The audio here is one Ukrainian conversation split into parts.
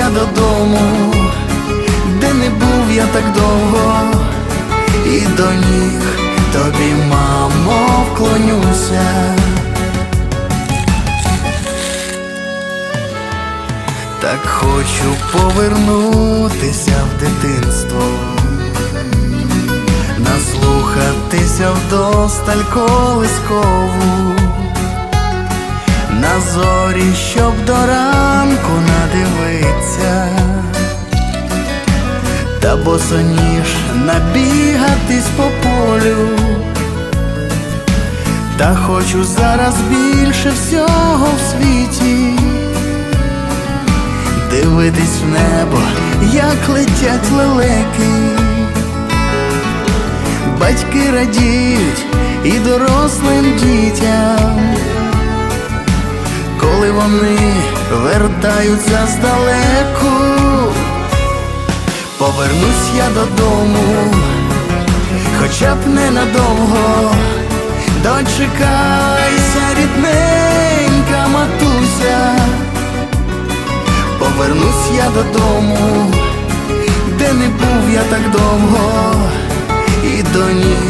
Я додому, де не був я так довго, і до ніг тобі, мамо, вклонюся. Так хочу повернутися в дитинство, наслухатися вдосталь колискову на зорі, щоб до ранку надивиться, та босоніж набігатись по полю, та хочу зараз більше всього в світі, дивитись в небо, як летять лелеки. Батьки радіють і дорослим дітям вони вертаються здалеку, повернусь я додому, хоча б ненадовго, дочекайся, рідненька матуся, повернусь я додому, де не був я так довго, і до ніг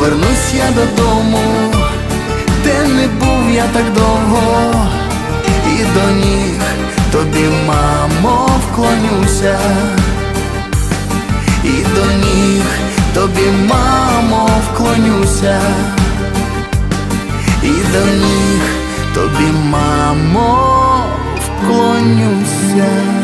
Повернусь я додому, де не був я так довго, і до ніг тобі, мамо, вклонюся, і до ніг тобі, мамо, вклонюся, і до ніг тобі, мамо, вклонюся.